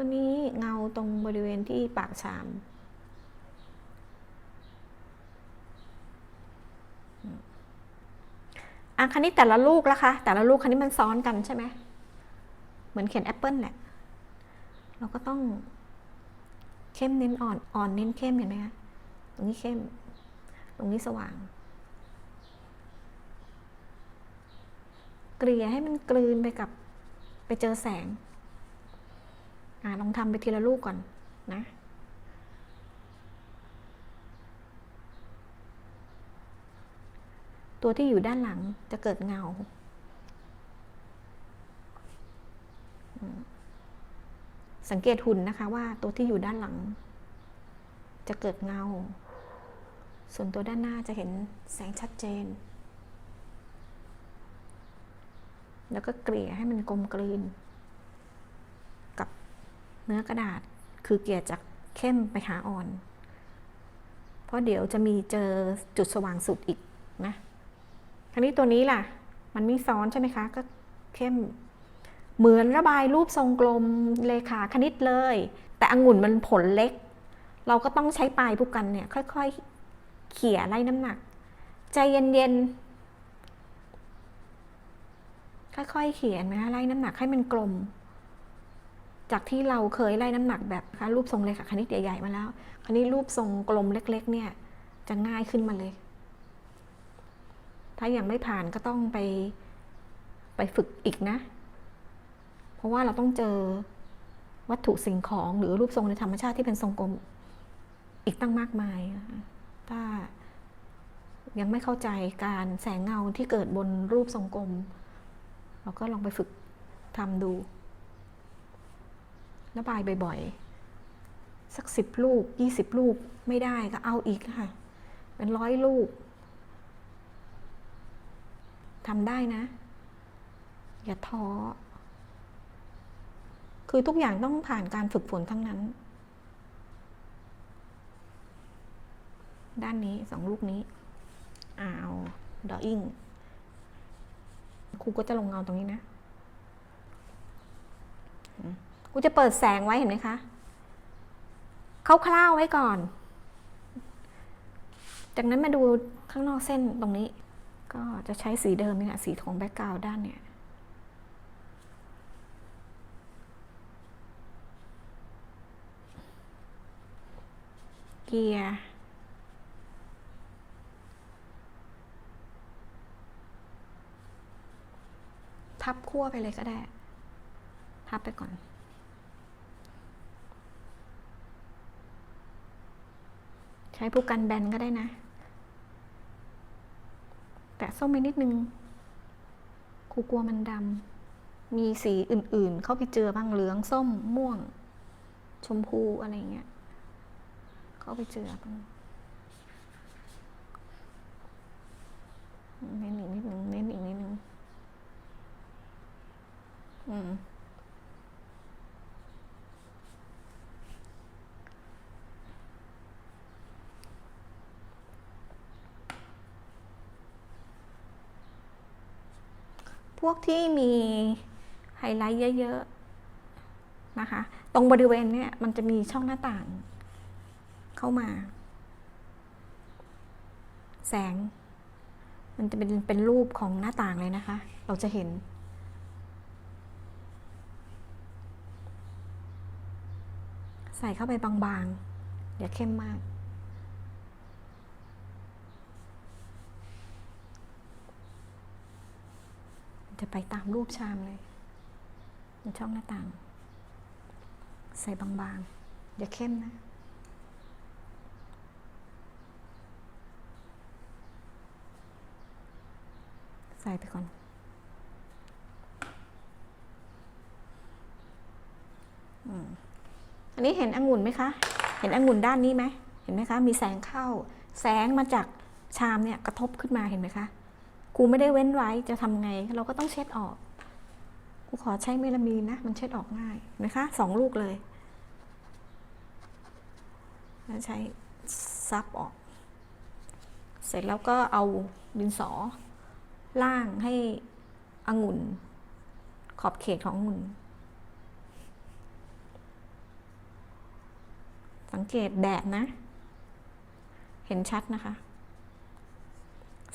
ตัวนี้เงาตรงบริเวณที่ปากชาม อะคันนี้แต่ละลูกละคะแต่ละลูกคันนี้มันซ้อนกันใช่ไหมเหมือนเขียนแอปเปิลแหละ เราก็ต้องเข้มเน้นอ่อน อ่อนเน้นเข้มเห็นไหมคะตรงนี้เข้ม ตรงนี้สว่าง เกลี่ยให้มันกลืนไปกับไปเจอแสง ลองทำไปทีละลูกก่อนนะตัวที่อยู่ด้านหลังจะเกิดเงา สังเกตหุ่นนะคะว่าตัวที่อยู่ด้านหลัง จะเกิดเงา ส่วนตัวด้านหน้าจะเห็นแสงชัดเจน แล้วก็เกลี่ยให้มันกลมกลืน เนื้อกระดาษคือเกลี่ยจากเข้มไปหาอ่อน เพราะเดี๋ยวจะมีเจอจุดสว่างสุดอีกนะคราวนี้ตัวนี้ล่ะ มันไม่ซ้อนใช่ไหมคะ ก็เข้ม เหมือนระบายรูปทรงกลมเลขาคณิตเลย แต่องุ่นมันผลเล็ก เราก็ต้องใช้ปลายผู้กันเนี่ย ค่อยๆ เขี่ยไล่น้ำหนัก ใจเย็นๆ ค่อยๆ เขียนนะคะไล่น้ำหนักให้มันกลม จากที่เราเคยไล่น้ำหนักแบบรูปทรงเลขาคณิตใหญ่ๆมาแล้ว คราวนี้รูปทรงกลมเล็กๆ เนี่ยจะง่ายขึ้นมาเลย ถ้ายังไม่ผ่านก็ต้องไปไปฝึกอีกนะ เพราะว่าเราต้องเจอวัตถุสิ่งของหรือรูปทรงในธรรมชาติที่เป็นทรงกลมอีกตั้งมากมาย ถ้ายังไม่เข้าใจการแสงเงาที่เกิดบนรูปทรงกลม เราก็ลองไปฝึกทำดู ระบายบ่อยๆ สักสิบลูกยี่สิบลูกไม่ได้ก็เอาอีกค่ะ เป็นร้อยลูกทำได้นะ อย่าท้อ คือทุกอย่างต้องผ่านการฝึกฝนทั้งนั้น ด้านนี้สองลูกนี้อาเอาดออิ่งครูก็จะลงเงาตรงนี้นะอื มครูจะเปิดแสงไว้เห็นไหมคะคร่าวๆไว้ก่อน จากนั้นมาดูข้างนอกเส้นตรงนี้ ก็จะใช้สีเดิมนี่แหละสีของแบ็กกราวด้านเนี่ยเกียร์ทับขั้วไปเลยก็ได้ ทับไปก่อน ใช้ผู้กันแบนก็ได้นะ แตะส้มไปนิดนึงครูกลัวมันดำมีสีอื่นๆ เข้าไปเจือบ้างเหลืองส้มม่วง ชมพูอะไรเงี้ย เข้าไปเจือบ้างเน้นอีกนิดนึงเน้นอีกนิดนึง อืม วกที่มีไฮไลท์เยอะๆนะคะ ตรงบริเวณเนี้ยมันจะมีช่องหน้าต่าง เข้ามา แสง มันจะเป็นเป็นรูปของหน้าต่างเลยนะคะ เราจะเห็นใส่เข้าไปบางๆ อย่าเข้มมาก จะไปตามรูปชามเลยในช่องหน้าต่าง ใส่บางๆ อย่าเข้มนะใส่ไปก่อน อันนี้เห็นองุ่นไหมคะ เห็นองุ่นด้านนี้ไหม เห็นไหมคะ มีแสงเข้า แสงมาจากชามเนี่ยกระทบขึ้นมาเห็นไหมคะ ครูไม่ได้เว้นไว้จะทำไง เราก็ต้องเช็ดออกครูขอใช้เมลามีนนะ มันเช็ดออกง่ายนไหมคะสองลูกเลยแล้วใช้ซับออก เสร็จแล้วก็เอาดินสอ ล่างให้องุ่น ขอบเขตขององุ่น สังเกตแดดนะ เห็นชัดนะคะ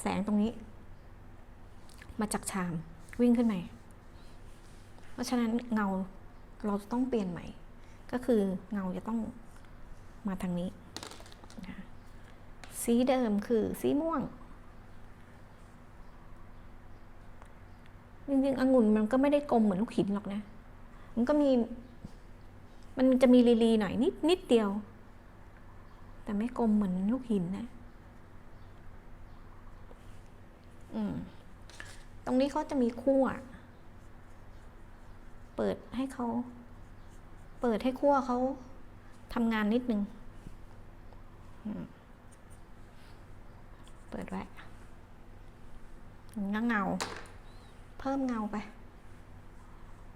แสงตรงนี้ มาจากชาม วิ่งขึ้นมาเพราะฉะนั้นเงาเราต้องเปลี่ยนใหม่ ก็คือเงาจะต้องมาทางนี้ สีเดิมคือสีม่วง จริงๆองุ่นมันก็ไม่ได้กลมเหมือนลูกหินหรอกนะ มันก็มี มันจะมีลีๆหน่อยนิดนิดเดียว แต่ไม่กลมเหมือนลูกหินนะ อืม ตรงนี้เขาจะมีขั้วเปิดให้เขา เปิดให้ขั้วเขาทำงานนิดนึง เปิดไว้เงาเงา เพิ่มเงาไป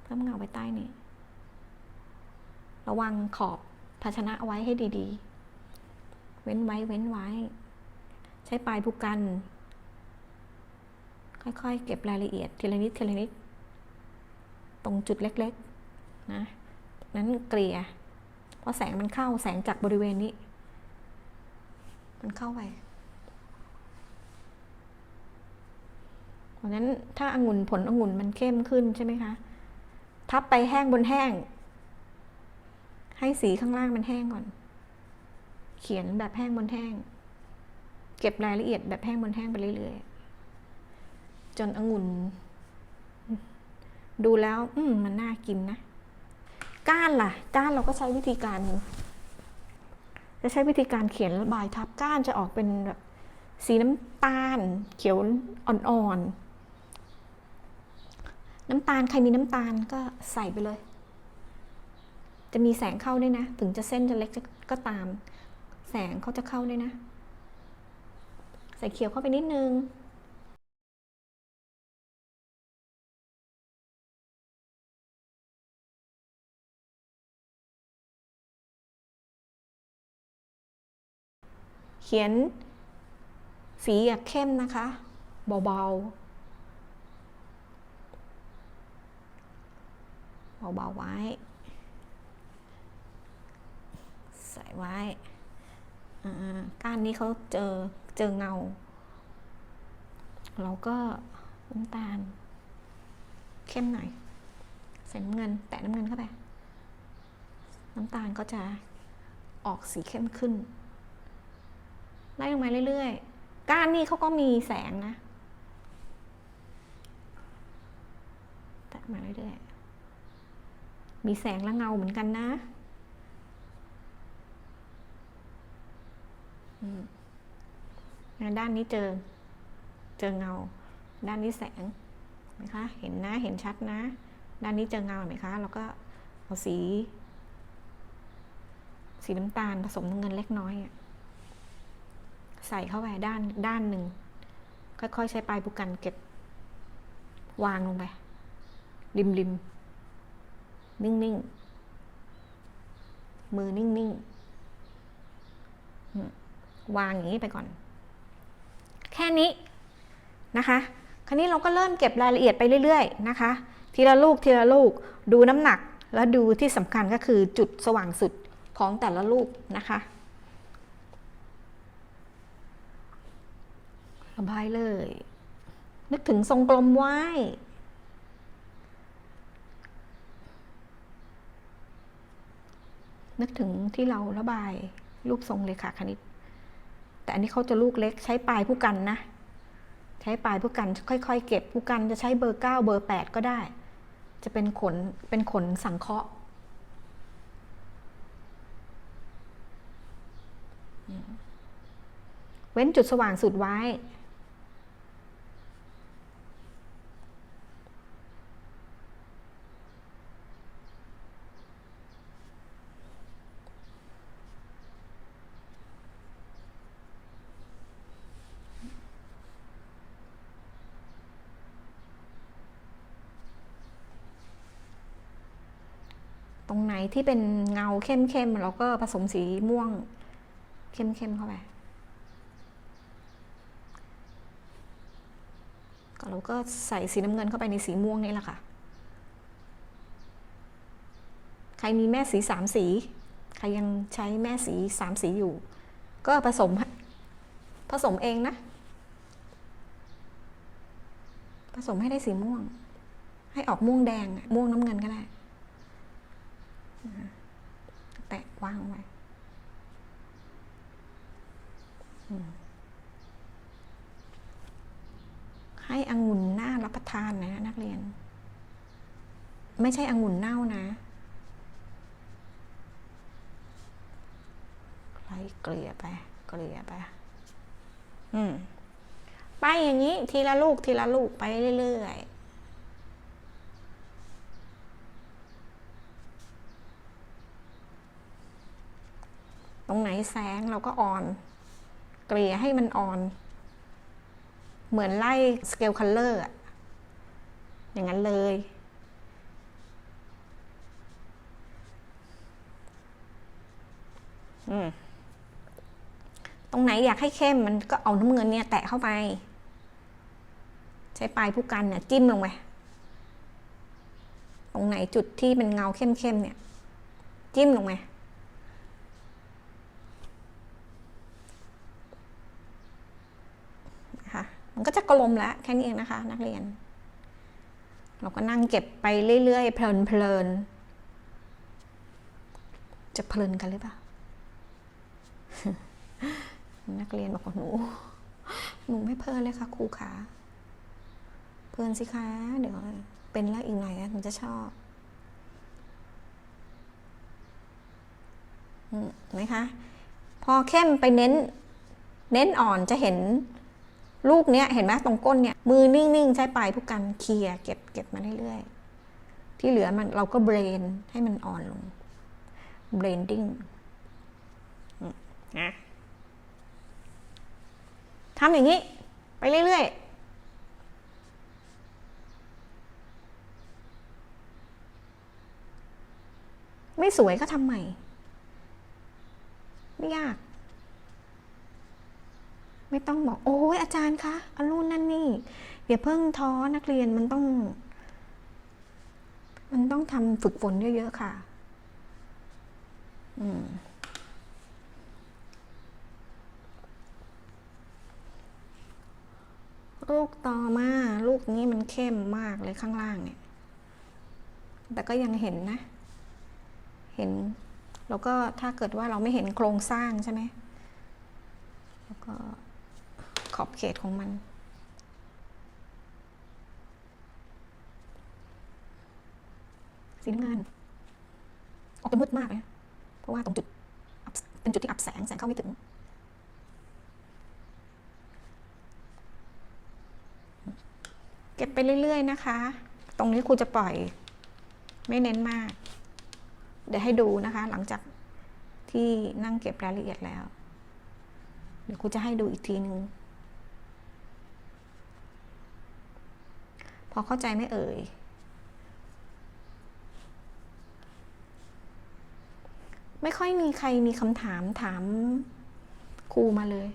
เพิ่มเงาไปใต้นี้ระวังขอบภาชนะเอาไว้ให้ดีๆ เว้นไว้ เว้นไว้ ใช้ปลายผู้กัน ค่อยๆ เก็บรายละเอียดทีละนิดทีละนิด ตรงจุดเล็กๆนะนั้นเกลี่ยเพราะแสงมันเข้าแสงจากบริเวณนี้ มันเข้าไปเพราะนั้นถ้าองุ่นผลองุ่นมันเข้มขึ้นใช่ไหมคะ ทับไปแห้งบนแห้ง ให้สีข้างล่างมันแห้งก่อน เขียนแบบแห้งบนแห้ง เก็บรายละเอียดแบบแห้งบนแห้งไปเรื่อยๆ จนองุ่น ดูแล้ว อืมมันน่ากินนะ ก้านล่ะ ก้านเราก็ใช้วิธีการ จะใช้วิธีการเขียนระบายทับก้านจะออกเป็นแบบสีน้ำตาล เขียวอ่อนๆ น้ำตาลใครมีน้ำตาลก็ใส่ไปเลย จะมีแสงเข้าด้วยนะ ถึงจะเส้นจะเล็กก็ตาม แสงเขาจะเข้าด้วยนะ ใส่เขียวเข้าไปนิดนึง เขียนสีอย่าเข้มนะคะ เบาๆ เบาๆ ไว้ ใส่ไว้ ก้านนี้เขาเจอเจอเงา เราก็น้ำตาล เข้มหน่อย ใส่น้ำเงิน แตะน้ำเงินเข้าไป น้ำตาลก็จะออกสีเข้มขึ้น ไล่ลงมาเรื่อยๆ ก้านนี่เขาก็มีแสงนะแตะมาเรื่อยๆ มีแสงและเงาเหมือนกันนะนะด้านนี้เจอ เจอเงา ด้านนี้แสงนไหมคะ เห็นนะ เห็นชัดนะ ด้านนี้เจอเงาเห็นไหมคะ แล้วก็เอาสี สีน้ำตาลผสมน้ำเงินเล็กน้อยอะ ใส่เข้าไปด้านด้านหนึ่งค่อยๆ ใช้ปลายบุกันเก็บ วางลงไป ริมริมนิ่งนิ่งๆมือนิ่งนิ่งๆวางอย่างนี้ไปก่อน แค่นี้นะคะ คราวนี้เราก็เริ่มเก็บรายละเอียดไปเรื่อยๆนะคะ ทีละลูกทีละลูกดูน้ำหนัก แล้วดูที่สำคัญก็คือจุดสว่างสุดของแต่ละลูกนะคะ ระบายเลย นึกถึงทรงกลมไว้ นึกถึงที่เราระบายรูปทรงเลขาคณิต แต่อันนี้เขาจะลูกเล็กใช้ปลายผู้กันนะ ใช้ปลายผู้กันค่อยๆ เก็บผู้กันจะใช้เบอร์9เบอร์8ก็ได้ จะเป็นขนเป็นขนสังเคราะห์เว้นจุดสว่างสุดไว้ ที่เป็นเงาเข้มๆเราก็ผสมสีม่วง เข้มๆเข้าไปก็เราก็ใส่สีน้ำเงินเข้าไปในสีม่วงนี่แหละค่ะ ใครมีแม่สีสามสี ใครยังใช้แม่สีสามสีอยู่ ก็ผสมผสมเองนะ ผสมให้ได้สีม่วง ให้ออกม่วงแดง ม่วงน้ำเงินก็ได้ แตะวางไว้ให้องุ่นหน่ารับประทานนะนักเรียน ไม่ใช่องุ่นเน่านะไล่เกลี่ยไป เกลี่ยไป อืม ไปอย่างนี้ ทีละลูกทีละลูกไปเรื่อยๆ ตรงไหน แสงเราก็อ่อน เกลี่ยให้มันอ่อน เหมือนไล่สเกลคัลเลอร์อย่างนั้นเลย ตรงไหนอยากให้เข้มมันก็เอาน้ำเงินเนี่ยแตะเข้าไป ใช้ปลายผู้กันเนี่ยจิ้มลงไป ตรงไหนจุดที่เป็นเงาเข้มๆเนี่ย จิ้มลงไปนะคะ มันก็จะกลมแล้วแค่นี้เองนะคะ นักเรียน เราก็นั่งเก็บไปเรื่อยๆ เพลินๆ จะเพลินกันหรือเปล่า นักเรียนบอกว่าหนู หนูไม่เพลินเลยค่ะครูขา เพลินสิคะ เดี๋ยวเป็นแล้วอีกหน่อยอะถึงจะชอบเห็นไหมคะ พอเข้มไปเน้น เน้นอ่อนจะเห็น ลูกเนี้ยเห็นไหมตรงก้นเนี่ยมือนิ่งๆ ใช้ปลายผู้กันเคลียร์เก็บเก็บมาเรื่อยๆ ที่เหลือมันเราก็เบรนให้มันอ่อนลงเบรนดิ้งนะทำอย่างนี้ ไปเรื่อยๆไม่สวยก็ทำใหม่ ไม่ยาก ไม่ต้องบอกโอ้ยอาจารย์คะอันนู่นนั่นนี่อย่าเพิ่งท้อนักเรียนมันต้อง มันต้องทำฝึกฝนเยอะๆค่ะ อืมลูกต่อมาลูกนี้มันเข้มมากเลยข้างล่างเนี่ย แต่ก็ยังเห็นนะ เห็น แล้วก็ถ้าเกิดว่าเราไม่เห็นโครงสร้างใช่ไหมแล้วก็ ขอบเขตของมันสีน้ำเงินออกจะมืดมากเลยเพราะว่าตรงจุดเป็นจุดที่อับแสงแสงเข้าไม่ถึงเก็บไปเรื่อยๆนะคะ ตรงนี้ครูจะปล่อยไม่เน้นมาก เดี๋ยวให้ดูนะคะ หลังจากที่นั่งเก็บรายละเอียดแล้ว เดี๋ยวครูจะให้ดูอีกทีนึง อเข้าใจไม่เอ่ย ไม่ค่อยมีใครมีคำถามถามครูมาเลย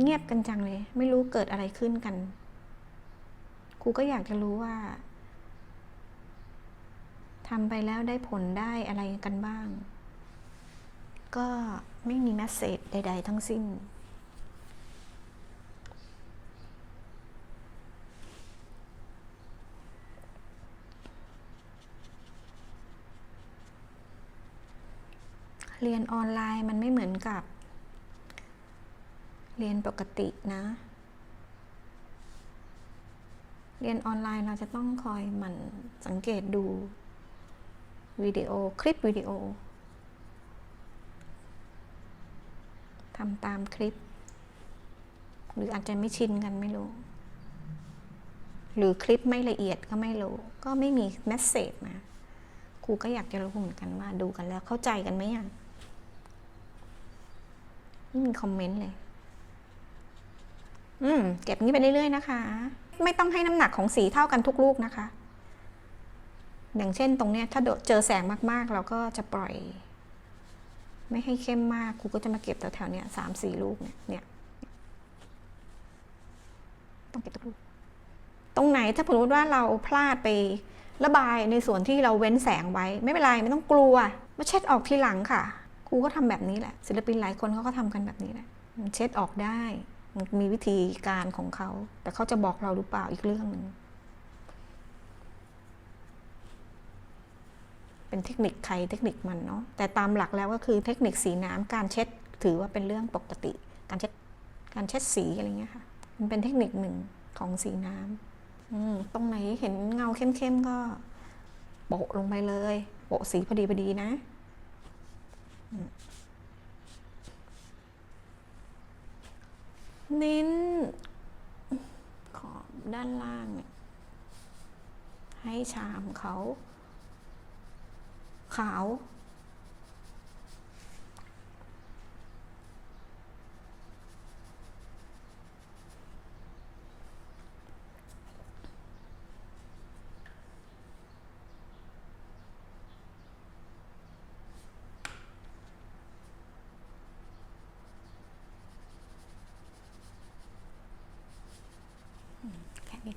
เงียบกันจังเลย ไม่รู้เกิดอะไรขึ้นกันครูก็อยากจะรู้ว่าทำไปแล้วได้ผลได้อะไรกันบ้าง ก็ไม่มีแมสเซจใด ๆ ทั้งสิ้น เรียนออนไลน์มันไม่เหมือนกับ เรียนปกตินะ เรียนออนไลน์เราจะต้องคอยหมั่นสังเกตดูวิดีโอคลิปวิดีโอทำตามคลิป หรืออาจจะไม่ชินกันไม่รู้ หรือคลิปไม่ละเอียดก็ไม่รู้ ก็ไม่มีแมสเซจมาครูก็อยากจะรู้เหมือนกันว่าดูกันแล้วเข้าใจกันไหมยัง ไม่มีคอมเมนต์เลย อืม เก็บนี้ไปเรื่อยๆนะคะ ไม่ต้องให้น้ำหนักของสีเท่ากันทุกลูกนะคะ อย่างเช่นตรงเนี้ย ถ้าเจอแสงมากๆ เราก็จะปล่อย ไม่ให้เข้มมากครูก็จะมาเก็บแถวๆเนี้ยสามสี่ลูกเนี่ยเนี่ยต้องเก็บทุกลูกตรงไหนถ้าสมมติว่าเราพลาดไประบายในส่วนที่เราเว้นแสงไว้ ไม่เป็นไรไม่ต้องกลัวมาเช็ดออกทีหลังค่ะ ครูก็ทำแบบนี้แหละ ศิลปินหลายคนเขาก็ทำกันแบบนี้แหละเช็ดออกได้ มีวิธีการของเขา แต่เขาจะบอกเราหรือเปล่าอีกเรื่องหนึ่งเป็นเทคนิคใครเทคนิคมันเนาะแต่ตามหลักแล้วก็คือเทคนิคสีน้ำการเช็ดถือว่าเป็นเรื่องปกติ การเช็ดการเช็ดสีอะไรเงี้ยค่ะ มันเป็นเทคนิคหนึ่งของสีน้ำอืมตรงไหนเห็นเงาเข้มๆก็โปะลงไปเลยโปะสีพอดีพอดีนะ เน้น ขอบด้านล่างเนี่ยให้ชามเขาขาว